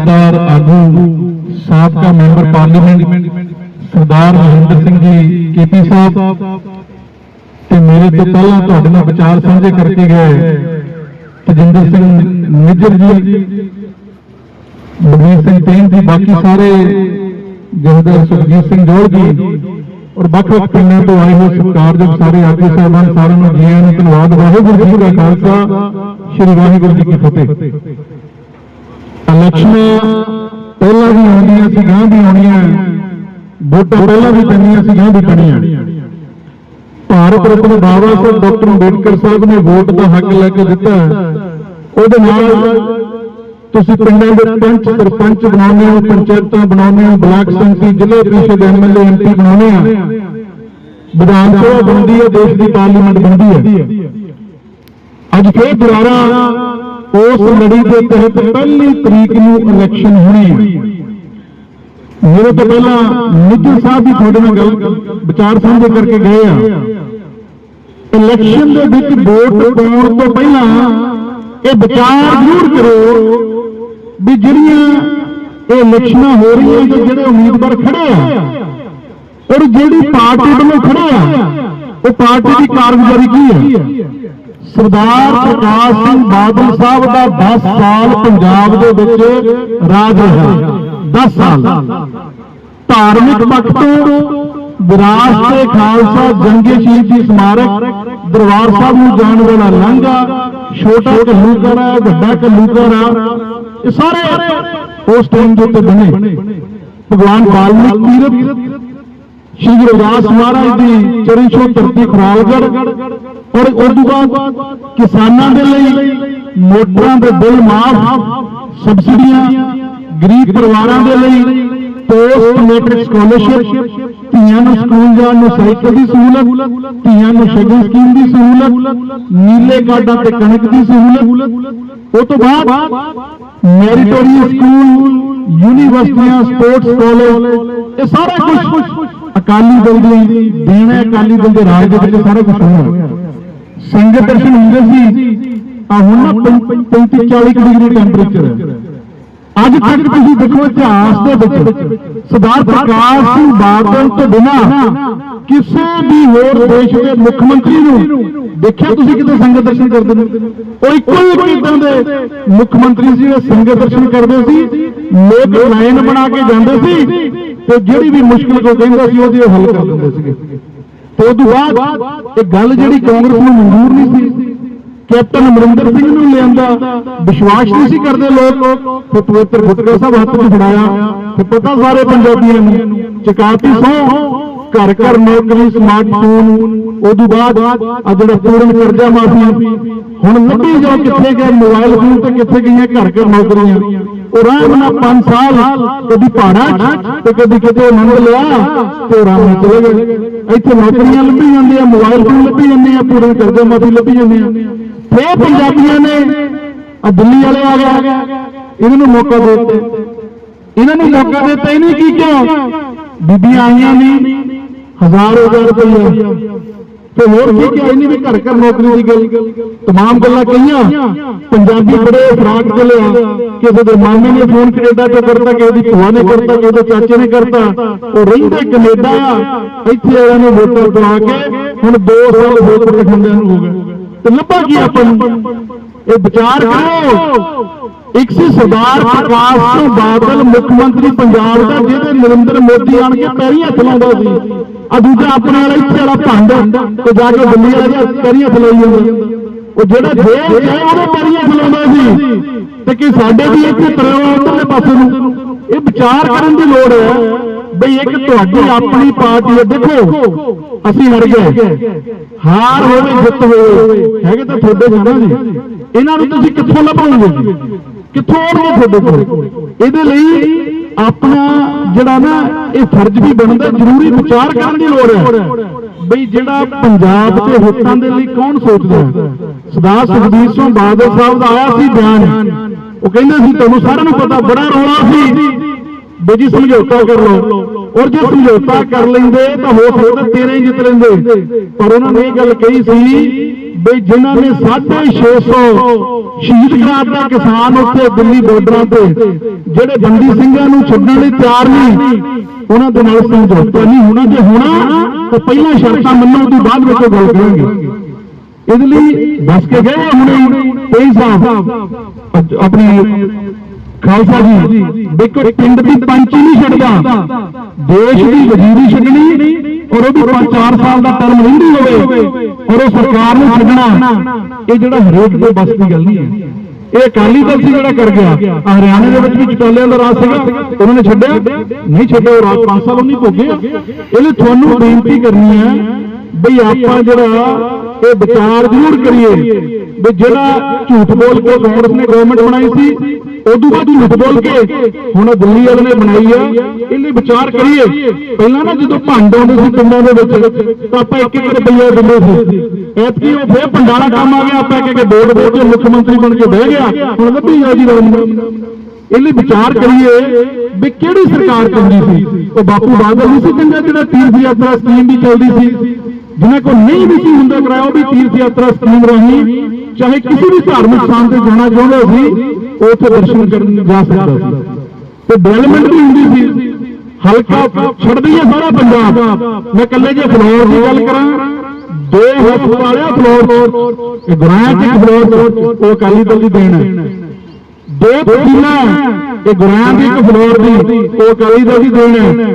ਜਮਾਨਤਦਾਰ ਆਗੂ ਸਾਬਕਾ member parliament Sardar Mahinder Singh ji KP Sahib ਤੇ ਮੇਰੇ ਤੋਂ ਪਹਿਲਾਂ ਤੁਹਾਡੇ ਨਾਲ ਵਿਚਾਰ ਸਾਂਝੇ ਕਰਕੇ ਗਏ ਤਜਿੰਦਰ ਸਿੰਘ ਨਿੱਜਰ ਜੀ ਬਲਵੀਰ ਸਿੰਘ ਤੇਨ ਜੀ ਬਾਕੀ ਸਾਰੇ ਜਹਦਰ ਸੁਖਜੀਤ ਸਿੰਘ ਜੋੜ ਜੀ ਔਰ ਵੱਖ-ਵੱਖ ਪਿੰਡਾਂ ਤੋਂ ਆਏ ਹੋਏ ਸਤਿਕਾਰਯੋਗ ਸਾਰੇ ਆਗੂ ਸਾਹਿਬਾਨ ਸਾਰਿਆਂ ਨੂੰ ਜੀ ਆਇਆਂ ਨੂੰ ਧੰਨਵਾਦ ਵਾਹਿਗੁਰੂ ਜੀ ਕਾ ਖਾਲਸਾ ਸ੍ਰੀ ਵਾਹਿਗੁਰੂ ਜੀ ਕੀ ਫਤਿਹ ਇਲੈਕਸ਼ਨਾਂ ਪਹਿਲਾਂ ਵੀ ਆਉਂਦੀਆਂ ਸੀ ਗਾਂ ਵੀ ਆਉਣੀਆਂ ਵੋਟਾਂ ਪਹਿਲਾਂ ਵੀ ਪੈਣੀਆਂ ਸੀ ਗਾਂ ਵੀ ਪੈਣੀਆਂ ਭਾਰਤ ਰਤਨ ਬਾਬਾ ਸਾਹਿਬ ਡਾਕਟਰ ਅੰਬੇਡਕਰ ਸਾਹਿਬ ਨੇ ਵੋਟ ਦਾ ਹੱਕ ਲੈ ਕੇ ਦਿੱਤਾ ਉਹਦੇ ਨਾਲ ਤੁਸੀਂ ਪਿੰਡਾਂ ਦੇ ਪੰਚ ਸਰਪੰਚ ਬਣਾਉਂਦੇ ਹੋ, ਪੰਚਾਇਤਾਂ ਬਣਾਉਂਦੇ ਹੋ, ਬਲਾਕ ਸੰਮਤੀ ਜ਼ਿਲ੍ਹਾ ਪ੍ਰੀਸ਼ਦ ਐਮਐਲਏ ਐਮਪੀ ਬਣਾਉਂਦੇ ਆ ਵਿਧਾਨ ਸਭਾ ਬਣਦੀ ਹੈ, ਦੇਸ਼ ਦੀ ਪਾਰਲੀਮੈਂਟ ਬਣਦੀ ਹੈ। ਅੱਜ ਫੇਰ ਦੁਬਾਰਾ ਉਸ ਲੜੀ ਦੇ ਤਹਿਤ ਪਹਿਲੀ ਤਰੀਕ ਨੂੰ ਇਲੈਕਸ਼ਨ ਹੋਣੀ ਹੈ। ਮੇਰੇ ਤੋਂ ਪਹਿਲਾਂ ਨਿੱਜਰ ਸਾਹਿਬ ਵੀ ਤੁਹਾਡੇ ਨਾਲ ਗੱਲ ਵਿਚਾਰ ਸਾਂਝੇ ਕਰਕੇ ਗਏ ਆ। ਇਲੈਕਸ਼ਨ ਦੇ ਵਿੱਚ ਵੋਟ ਪਾਉਣ ਤੋਂ ਪਹਿਲਾਂ ਇਹ ਵਿਚਾਰ ਜ਼ਰੂਰ ਕਰੋ ਵੀ ਜਿਹੜੀਆਂ ਇਹ ਇਲੈਕਸ਼ਨਾਂ ਹੋ ਰਹੀਆਂ ਤੇ ਜਿਹੜੇ ਉਮੀਦਵਾਰ ਖੜੇ ਆ, ਔਰ ਜਿਹੜੀ ਪਾਰਟੀ ਵੱਲੋਂ ਖੜੇ ਆ, ਉਹ ਪਾਰਟੀ ਦੀ ਕਾਰਗੁਜ਼ਾਰੀ ਕੀ ਹੈ ਸਰਦਾਰ ਪ੍ਰਕਾਸ਼ ਸਿੰਘ ਬਾਦਲ ਸਾਹਿਬ ਦਾ 10 ਸਾਲ ਪੰਜਾਬ ਦੇ ਵਿੱਚ ਰਾਜ ਰਿਹਾ। 10 ਸਾਲ। ਧਾਰਮਿਕ ਪੱਖ ਤੋਂ ਵਿਰਾਸਤ ਏ ਖਾਲਸਾ ਜੰਗੀ ਸ਼ਹੀਦੀ ਸਮਾਰਕ ਦਰਬਾਰ ਸਾਹਿਬ ਨੂੰ ਜਾਣ ਵਾਲਾ ਲਾਂਘਾ, ਛੋਟਾ ਕੱਲੂਕਰਾ ਵੱਡਾ ਕੱਲੂਕਰਾ ਇਹ ਸਾਰੇ ਉਸ ਟਾਈਮ ਦੇ ਉੱਤੇ ਬਣੇ। ਭਗਵਾਨ ਵਾਲਮੀਕ ਤੀਰਥ ਸ਼੍ਰੀ ਗੁਰਦਾਸ ਮਹਾਰਾਜ ਦੀ ਚਰਨ ਛੋ ਧਰਤੀ ਖਰਾਲਗੜ ਔਰ ਉਸ ਤੋਂ ਬਾਅਦ ਕਿਸਾਨਾਂ ਦੇ ਲਈ ਮੋਟਰਾਂ ਦੇ ਬਿੱਲ ਮਾਫ, ਸਬਸਿਡੀਆਂ, ਗਰੀਬ ਪਰਿਵਾਰਾਂ ਦੇ ਲਈ ਪੋਸਟ ਮੈਟ੍ਰਿਕ ਸਕਾਲਰਸ਼ਿਪ, ਧੀਆਂ ਨੂੰ ਸਕੂਲ ਜਾਣ ਨੂੰ ਸਾਈਕਲ ਦੀ ਸਹੂਲਤ, ਧੀਆਂ ਨੂੰ ਸ਼ਗਨ ਸਕੀਮ ਦੀ ਸਹੂਲਤ, ਨੀਲੇ ਕਾਰਡਾਂ ਤੇ ਕਣਕ ਦੀ ਸਹੂਲਤ। ਉਹ ਤੋਂ ਬਾਅਦ ਮੈਰੀਟੋਰੀਅਸ ਸਕੂਲ, ਯੂਨੀਵਰਸਿਟੀਆਂ, ਸਪੋਰਟਸ ਕਾਲਜ, ਇਹ ਸਾਰਾ ਕੁਝ ਅਕਾਲੀ ਦਲ ਦੀ ਦੇਣ ਹੈ ਅਕਾਲੀ ਦਲ ਦੇ ਰਾਜ ਦੇ ਵਿੱਚ ਸਾਰਾ ਕੁਝ ਹੋਇਆ। ਸੰਗਤ ਦਰਸ਼ਨ ਹੁੰਦੇ ਸੀ ਆ ਹੁਣ 35 40 ਡਿਗਰੀ ਟੈਂਪਰੇਚਰ ਹੈ। ਅੱਜ ਤੱਕ ਤੁਸੀਂ ਦੇਖੋ ਇਤਿਹਾਸ ਦੇ ਵਿੱਚ ਸਰਦਾਰ ਪ੍ਰਕਾਸ਼ ਸਿੰਘ ਬਾਦਲ ਤੋਂ ਬਿਨਾ ਕਿਸੇ ਵੀ ਹੋਰ ਦੇਸ਼ ਦੇ ਮੁੱਖ ਮੰਤਰੀ ਨੂੰ ਦੇਖਿਆ ਤੁਸੀਂ ਕਿਤੇ ਸੰਗਤ ਦਰਸ਼ਨ ਕਰਦੇ ਨੇ? ਉਹ ਇੱਕੋ ਹੀ ਇੱਕ ਇਦਾਂ ਦੇ ਮੁੱਖ ਮੰਤਰੀ ਸੀ ਜਿਹੜੇ ਸੰਗਤ ਦਰਸ਼ਨ ਕਰਦੇ ਸੀ, ਲੋਕ ਲਾਈਨ ਬਣਾ ਕੇ ਜਾਂਦੇ ਸੀ ਤੇ ਜਿਹੜੀ ਵੀ ਮੁਸ਼ਕਲ ਕੋ ਕਹਿੰਦਾ ਸੀ ਉਹਦੀ ਉਹ ਹੱਲ ਕਰ ਦਿੰਦੇ ਸੀਗੇ। ਤੇ ਉਸ ਤੋਂ ਬਾਅਦ ਇਹ ਗੱਲ ਜਿਹੜੀ ਕਾਂਗਰਸ ਨੂੰ ਮਨਜ਼ੂਰ ਨਹੀਂ ਸੀ, ਕੈਪਟਨ ਅਮਰਿੰਦਰ ਸਿੰਘ ਨੂੰ ਲਿਆਂਦਾ, ਵਿਸ਼ਵਾਸ ਨਹੀਂ ਸੀ ਕਰਦੇ ਲੋਕ, ਤੇ ਪਵਿੱਤਰ ਸਾਹਿਬ ਹੱਥ 'ਚ ਫੜਾਇਆ, ਤੇ ਪਤਾ ਸਾਰੇ ਪੰਜਾਬੀਆਂ ਨੂੰ, ਚਕਾਤੀ ਸੌ, ਘਰ ਘਰ ਨੌਕਰੀ ਸਮਾਰਟਫੋਨ ਉਦੋਂ ਬਾਅਦ ਆ ਜਿਹੜਾ ਪੂਰਨ ਕਰਜ਼ਾ ਮਾਫੀ, ਹੁਣ ਲੱਭੀ ਜਾਓ ਕਿੱਥੇ ਗਏ ਮੋਬਾਈਲ ਫੋਨ ਤੇ ਕਿੱਥੇ ਗਈਆਂ, ਘਰ ਘਰ ਨੌਕਰੀਆਂ। ਉਹ ਨਾਲ 5 ਸਾਲ, ਕਦੀ ਪਹਾੜਾਂ ਤੇ ਕਦੀ ਕਿਤੇ ਆਨੰਦ ਲਿਆ ਤੇ ਉਹ ਰਾਮ ਨਾਲ ਚਲੇ ਗਏ। ਇੱਥੇ ਨੌਕਰੀਆਂ ਲੱਭੀ ਜਾਂਦੀਆਂ, ਮੋਬਾਈਲ ਫੋਨ ਲੱਭੀ ਜਾਂਦੇ ਆ ਪੂਰਨ ਕਰਜ਼ਾ ਮਾਫੀ ਲੱਭੀ ਜਾਂਦੀ ਆ। ਫੇਰ ਪੰਜਾਬੀਆਂ ਨੇ ਆ ਦਿੱਲੀ ਵਾਲੇ ਆ ਗਏ। ਇਹਨਾਂ ਨੂੰ ਮੌਕਾ ਦੇ ਦਿੱਤਾ। ਇਹਨਾਂ ਨੂੰ ਮੌਕਾ ਦੇ ਦਿੱਤਾ। ਇਹਨੇ ਕੀ ਕਿਹਾ? ਬੀਬੀਆਂ ਆਈਆਂ ਨਹੀਂ ਹਜ਼ਾਰ ਹਜ਼ਾਰ ਰੁਪਏ ਤੇ ਹੋਰ ਕੀ ਕਿਹਾ ਇਹਨੇ ਵੀ ਘਰ ਘਰ ਨੌਕਰੀ ਦੀ ਗੱਲ तमाम ਗੱਲਾਂ ਕਹੀਆਂ ਪੰਜਾਬੀ ਬੜੇ ਫਰਾਕ ਚਲੇ ਆ ਕਿਸੇ ਦੇ ਮਾਮੇ ਨੇ ਫੋਨ ਕੈਨੇਡਾ ਤੋਂ ਕਰਤਾ ਕਿਸੇ ਦੀ ਭੂਆ ਨੇ ਕਰਤਾ ਕਿਸੇ ਦੇ ਚਾਚੇ ਨੇ ਕਰਤਾ ਉਹ ਰਹਿੰਦੇ ਕੈਨੇਡਾ ਆ ਇੱਥੇ ਆਇਆ ਨੂੰ ਵੋਟਰ ਬਣਾ ਕੇ ਹੁਣ 2 ਸਾਲ ਵੋਟ ਲਿਖਾਉਂਦਿਆਂ ਨੂੰ ਹੋ ਗਏ ਤੇ ਲੱਭਾ ਕੀ ਆਪਾਂ ਨੂੰ ਇਹ ਵਿਚਾਰ ਕਰੋ ਇੱਕ ਸੀ ਸਰਦਾਰ ਪ੍ਰਕਾਸ਼ ਸਿੰਘ ਬਾਦਲ ਮੁੱਖ ਮੰਤਰੀ ਪੰਜਾਬ ਦਾ ਜਿਹਦੇ ਨਰਿੰਦਰ ਮੋਦੀ ਆਣ ਕੇ ਪੈਰੀਂ ਹੱਥ ਲਾਉਂਦਾ ਸੀ ਆ ਦੂਜਾ ਆਪਣੇ ਵਾਲਾ ਇੱਥੇ ਵਾਲਾ ਭੰਡ ਤੇ ਜਾ ਕੇ ਦਿੱਲੀ ਵਾਲਾ ਜਿਹਾ ਪੈਰੀਂ ਜਾਂਦਾ ਉਹ ਜਿਹੜਾ ਜੇਲ੍ਹ ਹੈ ਉਹਦੇ ਪੈਰੀਂ ਹੱਥ ਸੀ। ਤੇ ਕਿ ਸਾਡੇ ਵੀ ਇੱਥੇ ਤਰੋ ਉਧਰਲੇ ਪਾਸੇ ਨੂੰ। ਇਹ ਵਿਚਾਰ ਕਰਨ ਦੀ ਲੋੜ ਹੈ ਬਈ ਇੱਕ ਤੁਹਾਡੀ ਆਪਣੀ ਪਾਰਟੀ ਹੈ, ਦੇਖੋ, ਅਸੀਂ ਹਾਰ ਗਏ। ਹਾਰ ਹੋਵੇ, ਜਿੱਤ ਹੋਵੇ, ਹੈਗੇ ਤਾਂ ਤੁਹਾਡੇ ਜਨਾ ਜੀ ਇਹਨਾਂ ਨੂੰ ਤੁਸੀਂ ਕਿੱਥੋਂ ਲੱਭੋਗੇ? ਕਿੱਥੋਂ ਆਉਣਗੇ ਤੁਹਾਡੇ ਕੋਲ? ਇਹਦੇ ਲਈ ਆਪਣਾ ਜਿਹੜਾ ਨਾ ਇਹ ਫਰਜ਼ ਵੀ ਬਣਦਾ, ਜ਼ਰੂਰੀ ਵਿਚਾਰ ਕਰਨ ਦੀ ਲੋੜ ਹੈ। ਬਈ ਜਿਹੜਾ ਪੰਜਾਬ ਦੇ ਹਿੱਤਾਂ ਦੇ ਲਈ ਕੌਣ ਸੋਚਦਾ ਹੈ? ਸਰਦਾਰ ਸੁਖਬੀਰ ਸਿੰਘ ਬਾਦਲ ਸਾਹਿਬ ਦਾ ਆਇਆ ਸੀ ਬਿਆਨ। ਉਹ ਕਹਿੰਦੇ ਸੀ, ਤੁਹਾਨੂੰ ਸਾਰਿਆਂ ਨੂੰ ਪਤਾ, ਬੜਾ ਰੌਲਾ ਸੀ। ਬਈ ਜੀ ਸਮਝੌਤਾ ਕਰ ਲਓ। ਔਰ ਜੇ ਸਮਝੌਤਾ ਕਰ ਲੈਂਦੇ ਤਾਂ ਹੋ ਸਕਦਾ ਤੇਰੇ ਹੀ ਜਿੱਤ ਲੈਂਦੇ। ਪਰ ਉਹਨਾਂ ਨੇ ਇਹ ਗੱਲ ਕਹੀ ਸੀ ਵੀ ਜਿਨ੍ਹਾਂ ਨੇ 650 ਸ਼ਹੀਦ ਕਰਾਤਾ ਕਿਸਾਨ ਉੱਥੇ ਦਿੱਲੀ ਬਾਰਡਰਾਂ ਤੇ, ਜਿਹੜੇ ਬੰਦੀ ਸਿੰਘਾਂ ਨੂੰ ਛੱਡਣ ਲਈ ਤਿਆਰ ਨਹੀਂ, ਉਹਨਾਂ ਦੇ ਨਾਲ ਸਮਝੌਤਾ ਨਹੀਂ ਹੋਣਾ, ਜੇ ਹੋਣਾ, ਤਾਂ ਪਹਿਲਾਂ ਸ਼ਰਤਾਂ ਮੰਨੋ ਉਹਦੀ ਬਾਅਦ ਵਿੱਚ ਗੱਲ ਕਰਾਂਗੇ। ਇਹਦੇ ਲਈ ਦੱਸ ਕੇ ਗਏ ਹੁਣੇ, ਤੇਈ ਸਾਹਿਬ ਆਪਣੀ ਖਾਲਸਾ ਜੀ, ਦੇਖੋ ਪਿੰਡ ਦੀ ਪੰਚੀ ਨਹੀਂ ਛੱਡਦਾ, ਦੇਸ਼ ਦੀ ਵਜ਼ੀਰੀ ਛੱਡਣੀ ਔਰ ਉਹ ਵੀ 4 ਸਾਲ ਦਾ ਟਰਮ ਰਹਿੰਦੀ ਹੋਵੇ ਔਰ ਉਹ ਸਰਕਾਰ ਨੂੰ ਛੱਡਣਾ, ਇਹ ਜਿਹੜਾ ਹਰੇਕ ਦੇ ਬਸ ਦੀ ਗੱਲ ਨਹੀਂ ਹੈ। ਇਹ ਅਕਾਲੀ ਦਲ ਸੀ ਜਿਹੜਾ ਕਰ ਗਿਆ ਹਰਿਆਣੇ ਦੇ ਵਿੱਚ ਵੀ ਚਟੋਲਿਆਂ ਦਾ ਰਾਜ ਸੀਗਾ, ਉਹਨਾਂ ਨੇ ਛੱਡਿਆ, ਨਹੀਂ ਛੱਡਿਆ, ਉਹ ਰਾਜ 5 ਸਾਲ ਉਹ ਨਹੀਂ ਭੋਗੇ ਇਹ ਤੁਹਾਨੂੰ ਬੇਨਤੀ ਕਰਨੀ ਹੈ, ਬਈ ਆਪਾਂ ਜਿਹੜਾ ਇਹ ਵਿਚਾਰ ਜ਼ਰੂਰ ਕਰੀਏ ਵੀ ਜਿਹੜਾ ਝੂਠ ਬੋਲ ਕੇ ਕਾਂਗਰਸ ਨੇ ਗਵਰਨਮੈਂਟ ਬਣਾਈ ਸੀ ਉਦੋਂ ਬਾਅਦ ਝੂਠ ਬੋਲ ਕੇ ਹੁਣ ਦਿੱਲੀ ਵਾਲੇ ਨੇ ਬਣਾਈ ਆ। ਇਹ ਵਿਚਾਰ ਕਰੀਏ, ਪਹਿਲਾਂ ਨਾ ਜਦੋਂ ਭੰਡ ਆਉਂਦੇ ਸੀ ਪਿੰਡਾਂ ਦੇ ਵਿੱਚ, ਤਾਂ ਆਪਾਂ ਇੱਕ ਇੱਕ ਰੁਪਈਆ ਦਿੰਦੇ ਸੀ। ਐਤਕੀ ਉਹ ਫੇਰ ਭੰਡਾਰਾ ਕੰਮ ਆ ਗਿਆ, ਆਪਾਂ ਇੱਕ ਇੱਕ ਵੋਟ ਦੇ ਕੇ ਮੁੱਖ ਮੰਤਰੀ ਬਣ ਕੇ ਬਹਿ ਗਿਆ, ਹੁਣ ਲੱਭੀ ਜਾ ਜੀ ਰਵਨ ਇਹ ਵਿਚਾਰ ਕਰੀਏ ਵੀ ਕਿਹੜੀ ਸਰਕਾਰ ਚੰਗੀ ਸੀ? ਉਹ ਬਾਪੂ ਬਾਦਲ ਨਹੀਂ ਸੀ ਚੰਗਾ, ਜਿਹੜਾ ਤੀਰਥ ਯਾਤਰਾ ਸਕੀਮ ਵੀ ਚੱਲਦੀ ਸੀ। ਜਿਨ੍ਹਾਂ ਕੋਲ ਨਹੀਂ ਵੀ ਸੀ ਹੁੰਦਾ ਕਰਾਇਆ, ਉਹ ਵੀ ਤੀਰਥ ਯਾਤਰਾ ਸਕੀਮ ਰਾਹੀਂ ਚਾਹੇ ਕਿਸੇ ਵੀ ਧਾਰਮਿਕ ਸਥਾਨ ਤੇ ਜਾਣਾ ਚਾਹੁੰਦਾ ਸੀ ਉੱਥੇ ਦਰਸ਼ਨ ਕਰਨ ਜਾ ਸਕਦਾ ਸੀ ਤੇ ਡਿਵੈਲਪਮੈਂਟ ਵੀ ਹੁੰਦੀ ਸੀ। ਹਲਕਾ ਛੱਡਦੀ ਹੈ ਸਾਰਾ ਪੰਜਾਬ। ਮੈਂ ਇਕੱਲੇ ਜੇ ਫਲੋਰ ਦੀ ਗੱਲ ਕਰਾਂ, ਦੋ ਹਸਪਤਾਲ ਆ ਫਲੋਰ ਇਹ ਗੁਰਾਇਆ ਚ ਫਲੋਰ ਉਹ ਅਕਾਲੀ ਦਲ ਦੀ ਦੇਣ ਹੈ। ਦੋ ਤਹਿਸੀਲਾਂ ਇਹ ਗੁਰਾਂ ਦੀ, ਇੱਕ ਫਲੋਰ ਦੀ, ਉਹ ਅਕਾਲੀ ਦਲ ਦੀ ਦੇਣ ਹੈ।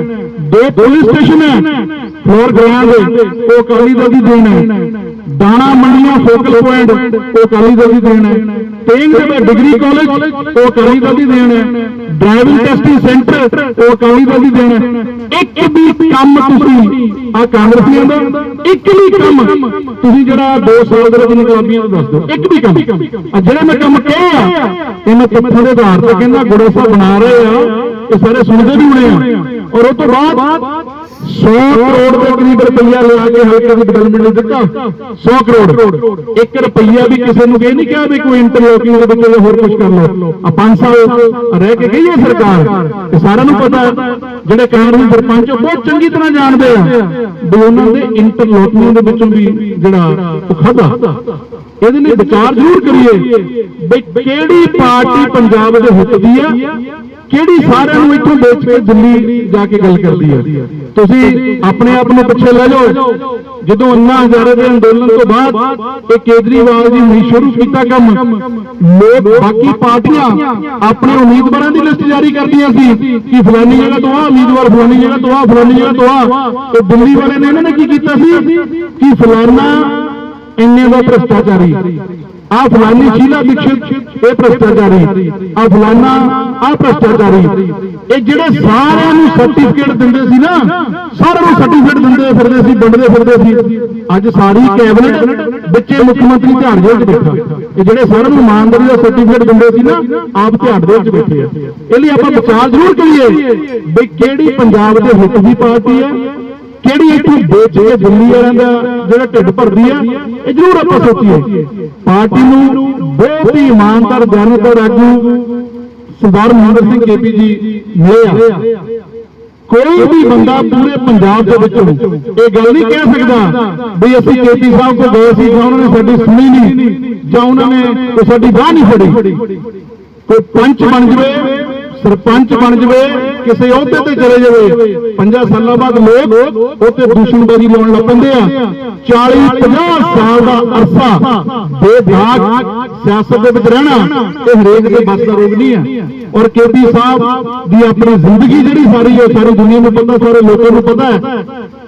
ਦੋ ਪੁਲਿਸ ਸਟੇਸ਼ਨ ਹੈ ਫਲੋਰ ਗੁਰਾਂ ਦੇ, ਉਹ ਅਕਾਲੀ ਦਲ ਦੀ ਦੇਣ ਹੈ। ਦਾਣਾ ਮੰਡੀਆਂ ਫੋਕਲ ਪੁਆਇੰਟ ਉਹ ਅਕਾਲੀ ਦਲ ਦੀ ਦੇਣ ਹੈ। ਤੇਂਗ ਦੇ ਡਿਗਰੀ ਕਾਲਜ ਉਹ ਅਕਾਲੀ ਦਲ ਦੀ ਦੇਣ ਹੈ। ਡਰਾਈਵਿੰਗ ਟੈਸਟਿੰਗ ਸੈਂਟਰ ਉਹ ਅਕਾਲੀ ਦਲ ਦੀ ਦੇਣ ਹੈ। ਇੱਕ ਵੀ ਕੰਮ ਤੁਸੀਂ ਆ ਕਾਂਗਰਸੀਆਂ ਦਾ, ਇੱਕ ਵੀ ਕੰਮ ਤੁਸੀਂ ਜਿਹੜਾ 2 ਸਾਲ ਦੇ ਵਿੱਚ ਨਿਕਾਬੀਆਂ ਦਾ ਦੱਸ ਦਿਓ। ਇੱਕ ਵੀ ਕੰਮ। ਆ ਜਿਹੜੇ ਮੈਂ ਕੰਮ ਕਹੇ ਇਹ ਮੈਂ ਤੱਥਾਂ ਦੇ ਆਧਾਰ ਤੇ ਕਹਿੰਦਾ ਗੁਰੂ ਸਾਹਿਬ ਬਣਾ ਰਹੇ ਆ, ਇਹ ਸਾਰੇ ਸੁਣਦੇ ਵੀ ਹੋਣੇ ਆ। ਔਰ ਉਹ ਤੋਂ ਬਾਅਦ 100 ਕਰੋੜ ਦੇ ਕਰੀਬ ਰੁਪਈਆ ਲਿਆ ਕੇ ਹਲਕੇ ਦੀ ਡਿਵੈਲਪਮੈਂਟ ਨੂੰ ਦਿੱਤਾ। 100 ਕਰੋੜ। 1 ਰੁਪਈਆ ਵੀ ਕਿਸੇ ਨੂੰ ਇਹ ਨਹੀਂ ਕਿਹਾ ਵੀ ਕੋਈ ਇੰਟਰਲੋਕਿੰਗ ਦੇ ਵਿੱਚ ਹੋਰ ਕੁਝ ਕਰ ਲਓ ਆ 5 ਸਾਲ ਰਹਿ ਕੇ ਗਈ ਹੈ ਸਰਕਾਰ। ਤੇ ਸਾਰਿਆਂ ਨੂੰ ਪਤਾ ਜਿਹੜੇ ਕਾਂਗਰਸੀ ਸਰਪੰਚ ਬਹੁਤ ਚੰਗੀ ਤਰ੍ਹਾਂ ਜਾਣਦੇ ਆ ਵੀ ਉਹਨਾਂ ਦੇ ਇੰਟਰਲੋਕਿੰਗ ਦੇ ਵਿੱਚੋਂ ਵੀ ਜਿਹੜਾ ਉਹ ਖਾਦਾ ਇਹਦੇ ਲਈ ਵਿਚਾਰ ਜ਼ਰੂਰ ਕਰੀਏ ਵੀ ਕਿਹੜੀ ਪਾਰਟੀ ਪੰਜਾਬ ਦੇ ਹਿੱਤ ਦੀ ਆ ਕਿਹੜੀ ਸਾਰਿਆਂ ਨੂੰ ਇੱਥੋਂ ਵੇਚ ਕੇ ਦਿੱਲੀ ਜਾ ਕੇ ਗੱਲ ਕਰਦੀ ਹੈ? ਤੁਸੀਂ ਆਪਣੇ ਆਪ ਨੂੰ ਪਿੱਛੇ ਲੈ ਜਾਓ। ਜਦੋਂ ਅੰਨਾ ਹਜ਼ਾਰੇ ਦੇ ਅੰਦੋਲਨ ਤੋਂ ਬਾਅਦ ਇਹ ਕੇਜਰੀਵਾਲ ਜੀ ਨੇ ਸ਼ੁਰੂ ਕੀਤਾ ਕੰਮ। ਲੋਕ ਬਾਕੀ ਪਾਰਟੀਆਂ ਆਪਣੇ ਉਮੀਦਵਾਰਾਂ ਦੀ ਲਿਸਟ ਜਾਰੀ ਕਰਦੀਆਂ ਸੀ ਕਿ ਫਲਾਨੀ ਜਗ੍ਹਾ ਤੋਂ ਆ ਉਮੀਦਵਾਰ ਫਲਾਨੀ ਜਗ੍ਹਾ ਤੋਂ ਆ ਫਲਾਨੀ ਜਗ੍ਹਾ ਤੋਂ ਆ। ਤੇ ਦਿੱਲੀ ਵਾਲੇ ਨੇ ਇਹਨਾਂ ਨੇ ਕੀ ਕੀਤਾ ਸੀ? ਕਿ ਫਲਾਨਾ ਇੰਨੇ ਦਾ ਭ੍ਰਸ਼ਟਾਚਾਰੀ ਆ ਫਲਾਨੀ ਸ਼ੀਲਾ ਦੀਕਸ਼ਿਤ ਇਹ ਭ੍ਰਸ਼ਟਾਚਾਰੀ ਆ ਫਲਾਨਾ ਆ ਭ੍ਰਸ਼ਟਾਚਾਰੀ। ਇਹ ਜਿਹੜੇ ਸਾਰਿਆਂ ਨੂੰ ਸਰਟੀਫਿਕੇਟ ਦਿੰਦੇ ਸੀ ਨਾ, ਸਾਰਿਆਂ ਨੂੰ ਸਰਟੀਫਿਕੇਟ ਦਿੰਦੇ ਫਿਰਦੇ ਸੀ, ਵੰਡਦੇ ਫਿਰਦੇ ਸੀ। ਅੱਜ ਸਾਰੀ ਕੈਬਨਿਟ ਵਿੱਚੇ ਮੁੱਖ ਮੰਤਰੀ ਧਿਆਨ ਦੇ ਵਿੱਚ ਬੈਠਾ। ਇਹ ਜਿਹੜੇ ਸਾਰਿਆਂ ਨੂੰ ਇਮਾਨਦਾਰੀ ਦਾ ਸਰਟੀਫਿਕੇਟ ਦਿੰਦੇ ਸੀ ਨਾ, ਆਪ ਧਿਆਨ ਦੇ ਵਿੱਚ ਬੈਠੇ ਆ। ਇਹ ਲਈ ਆਪਾਂ ਵਿਚਾਰ ਜ਼ਰੂਰ ਕਰੀਏ ਵੀ ਕਿਹੜੀ ਪੰਜਾਬ ਦੇ ਹਿੱਤ ਦੀ ਪਾਰਟੀ ਹੈ ਕਿਹੜੀ ਇੱਥੋਂ ਵੇਚ ਕੇ ਦਿੱਲੀ ਵਾਲਿਆਂ ਦਾ ਜਿਹੜਾ ਢਿੱਡ ਭਰਦੀ ਆ, ਇਹ ਜ਼ਰੂਰ ਆਪਾਂ ਸੋਚੀਏ। ਪਾਰਟੀ ਨੂੰ ਬਹੁਤ ਹੀ ਇਮਾਨਦਾਰ ਜਾਨਕਾਰ ਆਗੂ ਸਰਦਾਰ ਮਹਿੰਦਰ ਸਿੰਘ ਕੇਪੀ ਜੀ ਮਿਲੇ ਆ। ਕੋਈ ਵੀ ਬੰਦਾ ਪੂਰੇ ਪੰਜਾਬ ਦੇ ਵਿੱਚੋਂ ਇਹ ਗੱਲ ਨਹੀਂ ਕਹਿ ਸਕਦਾ ਵੀ ਅਸੀਂ ਕੇਪੀ ਸਾਹਿਬ ਕੋਲ ਗਏ ਸੀ ਜਾਂ ਉਹਨਾਂ ਨੇ ਸਾਡੀ ਸੁਣੀ ਨਹੀਂ ਜਾਂ ਉਹਨਾਂ ਨੇ ਕੋਈ ਸਾਡੀ ਬਾਹ ਨਹੀਂ ਫੜੀ। ਕੋਈ ਪੰਚ ਬਣ ਜਵੇ ਸਰਪੰਚ ਬਣ ਜਵੇ, ਕਿਸੇ ਅਹੁਦੇ ਤੇ ਚਲੇ ਜਾਵੇ। 50 ਸਾਲਾਂ ਬਾਅਦ ਲੋਕ ਉੱਤੇ ਦੁਸ਼ਮਣਬਾਜ਼ੀ ਲਾਉਣ ਲੱਗ ਪੈਂਦੇ ਆ। 40 50 ਸਾਲ ਦਾ ਅਰਸਾ ਬੇਦਾਗ ਸਿਆਸਤ ਦੇ ਵਿੱਚ ਰਹਿਣਾ, ਇਹ ਹਰੇਕ ਦੇ ਬਸ ਦਾ ਰੋਗ ਨਹੀਂ ਹੈ ਔਰ ਕੇਪੀ ਸਾਹਿਬ ਦੀ ਆਪਣੀ ਜ਼ਿੰਦਗੀ ਜਿਹੜੀ ਸਾਰੀ ਉਹ ਸਾਰੀ ਦੁਨੀਆ ਨੂੰ ਪਤਾ, ਸਾਰੇ ਲੋਕਾਂ ਨੂੰ ਪਤਾ ਹੈ।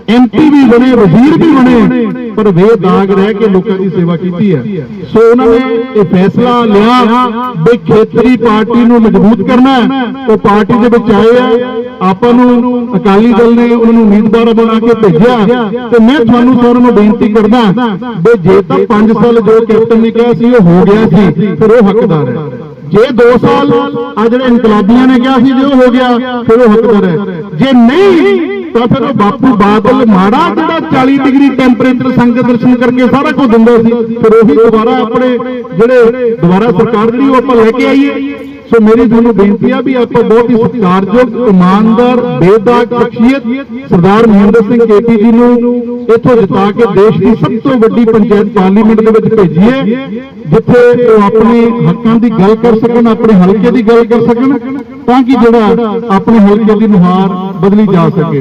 ਐਮਪੀ ਵੀ ਬਣੇ, ਵਜ਼ੀਰ ਵੀ ਬਣੇ, ਪਰ ਬੇਦਾਗ ਰਹਿ ਕੇ ਲੋਕਾਂ ਦੀ ਸੇਵਾ ਕੀਤੀ ਹੈ। ਸੋ ਉਹਨਾਂ ਨੇ ਇਹ ਫੈਸਲਾ ਲਿਆ ਵੀ ਖੇਤਰੀ ਪਾਰਟੀ ਨੂੰ ਮਜ਼ਬੂਤ ਕਰਨਾ ਹੈ। ਉਹ ਪਾਰਟੀ ਦੇ ਵਿੱਚ ਆਏ ਆ। ਆਪਾਂ ਨੂੰ ਅਕਾਲੀ ਦਲ ਨੇ ਉਹਨਾਂ ਨੂੰ ਉਮੀਦਵਾਰ ਬਣਾ ਕੇ ਭੇਜਿਆ। ਤੇ ਮੈਂ ਤੁਹਾਨੂੰ ਸਾਰਿਆਂ ਨੂੰ ਬੇਨਤੀ ਕਰਦਾ ਵੀ ਜੇ ਤਾਂ 5 ਸਾਲ ਜੋ ਕੈਪਟਨ ਨੇ ਕਿਹਾ ਸੀ, ਉਹ ਹੋ ਗਿਆ ਸੀ, ਫਿਰ ਉਹ ਹੱਕਦਾਰ ਹੈ। ਜੇ 2 ਸਾਲ ਆ ਜਿਹੜੇ ਇਨਕਲਾਬੀਆਂ ਨੇ ਕਿਹਾ ਸੀ, ਜੇ ਉਹ ਹੋ ਗਿਆ, ਫਿਰ ਉਹ ਹੱਕਦਾਰ ਹੈ। ਜੇ ਨਹੀਂ ਤਾਂ ਫਿਰ ਉਹ ਬਾਪੂ ਬਾਦਲ ਮਾੜਾ ਜਿਹੜਾ 40 ਡਿਗਰੀ ਟੈਂਪਰੇਚਰ ਸੰਗਤ ਦਰਸ਼ਨ ਕਰਕੇ ਸਾਰਾ ਕੁਝ ਦਿੰਦਾ ਸੀ, ਫਿਰ ਉਹੀ ਦੁਬਾਰਾ ਆਪਣੇ ਜਿਹੜੇ ਦੁਬਾਰਾ ਸਰਕਾਰ ਜਿਹੜੀ ਉਹ ਆਪਾਂ ਲੈ ਕੇ ਆਈਏ। ਸੋ ਮੇਰੀ ਤੁਹਾਨੂੰ ਬੇਨਤੀ ਆ ਵੀ ਆਪਾਂ ਬਹੁਤ ਹੀ ਸਤਿਕਾਰਯੋਗ, ਇਮਾਨਦਾਰ, ਬੇਦਾਗ ਸ਼ਖਸੀਅਤ ਸਰਦਾਰ ਮਹਿੰਦਰ ਸਿੰਘ ਕੇਪੀ ਜੀ ਨੂੰ ਇੱਥੋਂ ਜਿਤਾ ਕੇ ਦੇਸ਼ ਦੀ ਸਭ ਤੋਂ ਵੱਡੀ ਪੰਚਾਇਤ ਪਾਰਲੀਮੈਂਟ ਦੇ ਵਿੱਚ ਭੇਜੀਏ, ਜਿੱਥੇ ਉਹ ਆਪਣੇ ਹੱਕਾਂ ਦੀ ਗੱਲ ਕਰ ਸਕਣ, ਆਪਣੇ ਹਲਕੇ ਦੀ ਗੱਲ ਕਰ ਸਕਣ। ਤਾਂ ਕਿ ਜਿਹੜਾ ਆਪਣੇ ਹਲਕੇ ਦੀ ਨੁਹਾਰ ਬਦਲੀ ਜਾ ਸਕੇ।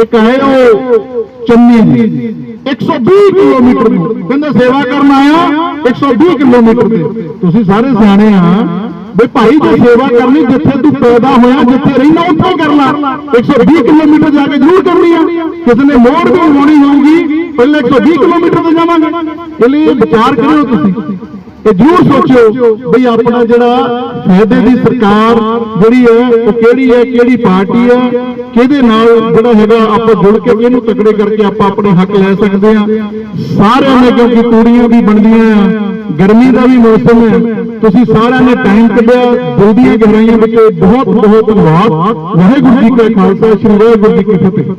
ਇੱਕ ਹੈ ਉਹ ਚੰਨੀ ਜੀ। 120 ਕਿਲੋਮੀਟਰ ਨੂੰ ਕਹਿੰਦਾ ਸੇਵਾ ਕਰਨ ਆਇਆ 120 ਕਿਲੋਮੀਟਰ ਤੇ ਤੁਸੀਂ ਸਾਰੇ ਸਿਆਣੇ ਆ। ਵੀ ਭਾਈ ਜੇ ਸੇਵਾ ਕਰਨੀ ਜਿੱਥੇ ਤੂੰ ਪੈਦਾ ਹੋਇਆ, ਜਿੱਥੇ ਰਹਿਣਾ, ਉੱਥੇ ਹੀ ਕਰ ਲੈ। 120 ਕਿਲੋਮੀਟਰ ਜਾ ਕੇ ਜ਼ਰੂਰ ਕਰਨੀ ਆ। ਕਿਸੇ ਨੇ ਮੋੜ ਵੀ ਹੋਣੀ ਹੋਊਗੀ, ਪਹਿਲਾਂ 120 ਕਿਲੋਮੀਟਰ ਤੇ ਜਾਵਾਂਗੇ। ਇਹ ਲਈ ਇਹ ਵਿਚਾਰ ਕਰਿਓ ਤੁਸੀਂ। ਇਹ ਜ਼ਰੂਰ ਸੋਚਿਓ ਵੀ ਆਪਣਾ ਜਿਹੜਾ ਫਾਇਦੇ ਦੀ ਸਰਕਾਰ ਜਿਹੜੀ ਹੈ, ਉਹ ਕਿਹੜੀ ਹੈ, ਕਿਹੜੀ ਪਾਰਟੀ ਹੈ, ਕਿਹਦੇ ਨਾਲ ਜਿਹੜਾ ਹੈਗਾ ਆਪਾਂ ਜੁੜ ਕੇ ਇਹਨੂੰ ਤਕੜੇ ਕਰਕੇ ਆਪਾਂ ਆਪਣੇ ਹੱਕ ਲੈ ਸਕਦੇ ਆ ਸਾਰਿਆਂ ਨੇ ਕਿਉਂਕਿ ਤੂੜੀਆਂ ਵੀ ਬਣਦੀਆਂ ਆ, ਗਰਮੀ ਦਾ ਵੀ ਮੌਸਮ ਹੈ, ਤੁਸੀਂ ਸਾਰਿਆਂ ਨੇ ਟਾਈਮ ਕੱਢਿਆ ਦਿਲ ਦੀਆਂ ਗਹਿਰਾਈਆਂ ਵਿੱਚ ਬਹੁਤ ਬਹੁਤ ਧੰਨਵਾਦ। ਵਾਹਿਗੁਰੂ ਜੀ ਕਾ ਖਾਲਸਾ, ਸ੍ਰੀ ਵਾਹਿਗੁਰੂ ਜੀ ਕੀ ਫਤਿਹ।